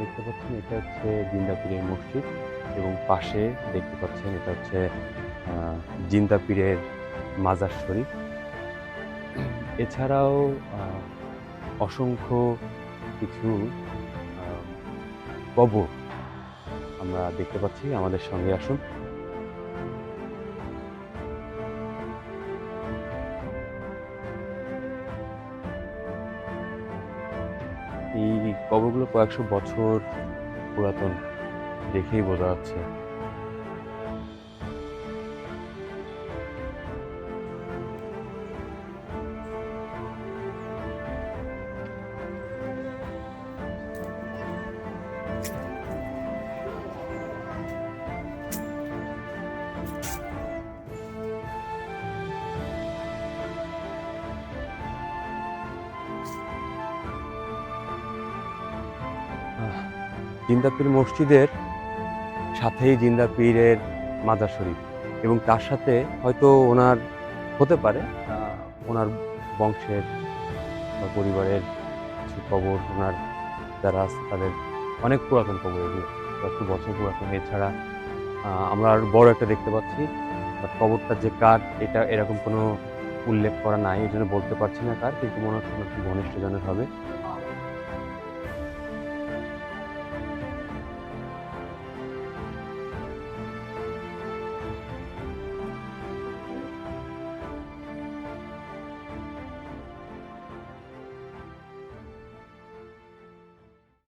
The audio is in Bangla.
দেখতে পাচ্ছেন, এটা হচ্ছে জিন্দাপীরের মসজিদ এবং পাশে দেখতে পাচ্ছেন এটা হচ্ছে জিন্দাপীরের মাজার শরীফ। এছাড়াও অসংখ্য কিছু কবর আমরা দেখতে পাচ্ছি। আমাদের সঙ্গে আসুন। এই কবরগুলো কয়েকশো বছর পুরাতন দেখেই বোঝা যাচ্ছে। জিন্দাপীর মসজিদের সাথেই জিন্দাপীরের মাজার শরীফ। এবং তার সাথে হয়তো ওনার হতে পারে ওনার বংশের বা পরিবারের কিছু কবর ওনার যারা তাদের অনেক পুরাতন কবর এগুলো বছর পুরাতন। এছাড়া আমরা আর বড় একটা দেখতে পাচ্ছি বাট কবরটা যে কার এটা এরকম কোনো উল্লেখ করা নাই এই জন্য বলতে পারছি না কার, কিন্তু মনে হচ্ছে ঘনিষ্ঠজনের হবে।